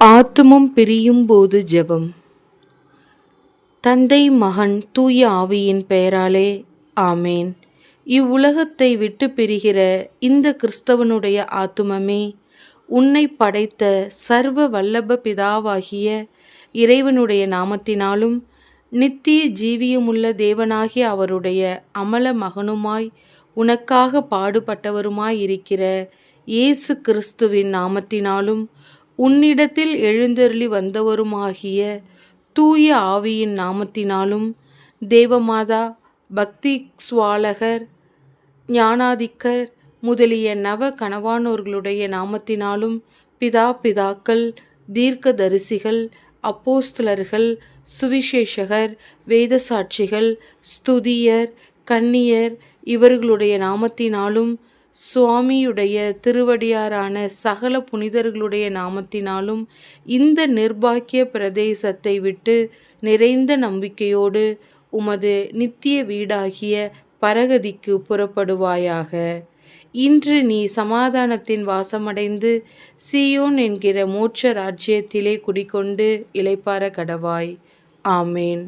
ஆத்துமம் பிரியும் போது ஜெபம். தந்தை மகன் தூய ஆவியின் பெயராலே ஆமேன். இவ்வுலகத்தை விட்டு பிரிகிற இந்த கிறிஸ்தவனுடைய ஆத்துமமே உன்னை படைத்த சர்வ வல்லப பிதாவாகிய இறைவனுடைய நாமத்தினாலும் நித்திய ஜீவியமுள்ள தேவனாகிய அவருடைய அமல மகனுமாய் உனக்காக பாடுபட்டவருமாய் இருக்கிற இயேசு கிறிஸ்துவின் நாமத்தினாலும் உன்னிடத்தில் எழுந்தருளி வந்தவருமாகிய தூய ஆவியின் நாமத்தினாலும் தேவமாதா பக்தி சுவாலகர் ஞானாதிக்கர் முதலிய நவ கணவானோர்களுடைய நாமத்தினாலும் பிதா பிதாக்கள் தீர்க்கதரிசிகள் அப்போஸ்தலர்கள் சுவிசேஷகர் வேதசாட்சிகள் ஸ்துதியர் கன்னியர் இவர்களுடைய நாமத்தினாலும் சுவாமியுடைய திருவடியாரான சகல புனிதர்களுடைய நாமத்தினாலும் இந்த நிர்பாக்கிய பிரதேசத்தை விட்டு நிறைந்த நம்பிக்கையோடு உமது நித்திய வீடாகிய பரகதிக்கு புறப்படுவாயாக. இன்று நீ சமாதானத்தின் வாசமடைந்து சீயோன் என்கிற மோட்ச ராஜ்யத்திலே குடிகொண்டு இளைப்பார கடவாய். ஆமேன்.